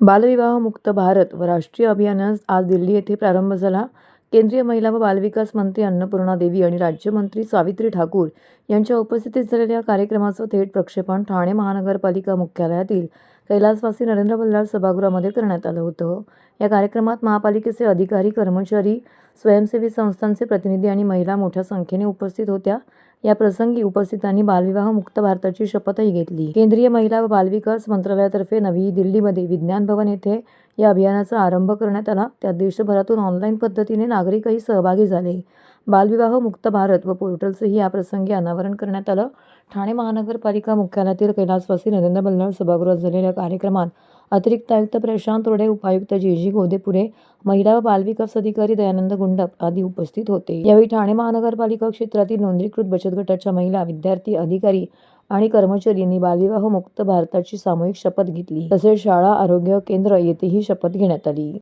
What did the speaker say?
बालविवाह मुक्त भारत व राष्ट्रीय अभियानास आज दिल्ली येथे प्रारंभ झाला. केंद्रीय महिला व बालविकास मंत्री अन्नपूर्णा देवी आणि राज्यमंत्री सावित्री ठाकूर यांच्या उपस्थितीत झालेल्या कार्यक्रमाचं थेट प्रक्षेपण ठाणे महानगरपालिका मुख्यालयातील कैलासवासी नरेंद्र बल्लाळ सभागृहामध्ये करण्यात आलं होतं. या कार्यक्रमात महापालिकेचे अधिकारी कर्मचारी स्वयंसेवी संस्थांचे प्रतिनिधी आणि महिला मोठ्या संख्येने उपस्थित होत्या. या प्रसंगी उपस्थितांनी बालविवाह मुक्त भारताची शपथही घेतली. केंद्रीय महिला व बालविकास मंत्रालयातर्फे नवी दिल्लीमध्ये विज्ञान भवन येथे या अभियानाचा आरंभ करण्यात आला. त्यात देशभरातून ऑनलाईन पद्धतीने नागरिकही सहभागी झाले. बालविवाह मुक्त भारत व पोर्टलचंही या प्रसंगी अनावरण करण्यात आलं. ठाणे महानगरपालिका मुख्यालयातील कैलासवासी नरेंद्र बल्लाळ सभागृहात झालेल्या कार्यक्रमात अतिरिक्त आयुक्त प्रशांत रोडे उपायुक्त जे जी गोदेपुरे महिला व बालविकास अधिकारी दयानंद गुंडप आदी उपस्थित होते. यावेळी ठाणे महानगरपालिका क्षेत्रातील नोंदणीकृत बचत गटाच्या महिला विद्यार्थी अधिकारी आणि कर्मचारी यांनी बालविवाह मुक्त भारताची सामूहिक शपथ घेतली. तसेच शाळा आरोग्य केंद्र येथेही शपथ घेण्यात आली.